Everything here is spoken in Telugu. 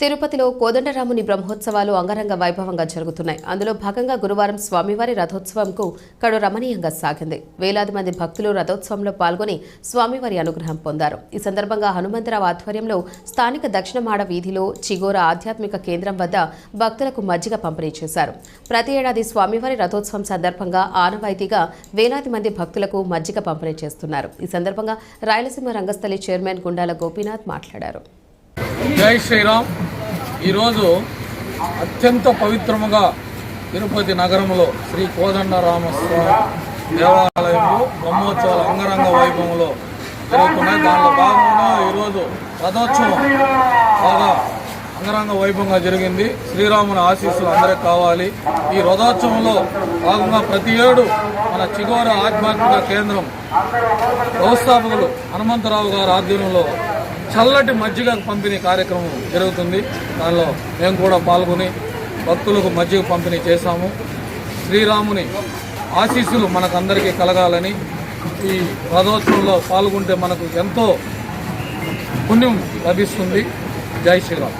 తిరుపతిలో కోదండరాముని బ్రహ్మోత్సవాలు అంగరంగ వైభవంగా జరుగుతున్నాయి. అందులో భాగంగా గురువారం స్వామివారి రథోత్సవంకు కడు రమణీయంగా సాగింది. వేలాది మంది భక్తులు రథోత్సవంలో పాల్గొని స్వామివారి అనుగ్రహం పొందారు. ఈ సందర్భంగా హనుమంతరావు ఆధ్వర్యంలో స్థానిక దక్షిణమాడ వీధిలో చిగోర ఆధ్యాత్మిక కేంద్రం వద్ద భక్తులకు మజ్జిగ పంపిణీ చేశారు. ప్రతి ఏడాది స్వామివారి రథోత్సవం సందర్భంగా ఆనవాయితీగా వేలాది మంది భక్తులకు మజ్జిగ పంపిణీ చేస్తున్నారు. ఈ సందర్భంగా రాయలసీమ రంగస్థలి చైర్మన్ గుండాల గోపీనాథ్ మాట్లాడారు. జై శ్రీరామ్. ఈరోజు అత్యంత పవిత్రముగా తిరుపతి నగరంలో శ్రీ కోదండరామస్వామి దేవాలయంలో బ్రహ్మోత్సవాలు అంగరంగ వైభవంలో జరుగుతున్నాయి. దానిలో భాగంగా ఈరోజు రథోత్సవం బాగా అంగరంగ వైభవంగా జరిగింది. శ్రీరాముని ఆశీస్సులు అందరికి కావాలి. ఈ రథోత్సవంలో భాగంగా ప్రతి ఏడు మన చిగోర ఆధ్యాత్మిక కేంద్రం వ్యవస్థాపకులు హనుమంతరావు గారి ఆధ్వర్యంలో చల్లటి మజ్జిగ పంపిణీ కార్యక్రమం జరుగుతుంది. దానిలో మేము కూడా పాల్గొని భక్తులకు మజ్జిగ పంపిణీ చేశాము. శ్రీరాముని ఆశీస్సులు మనకందరికీ కలగాలని ఈ రథోత్సవంలో పాల్గొంటే మనకు ఎంతో పుణ్యం లభిస్తుంది. జై శ్రీరామ్.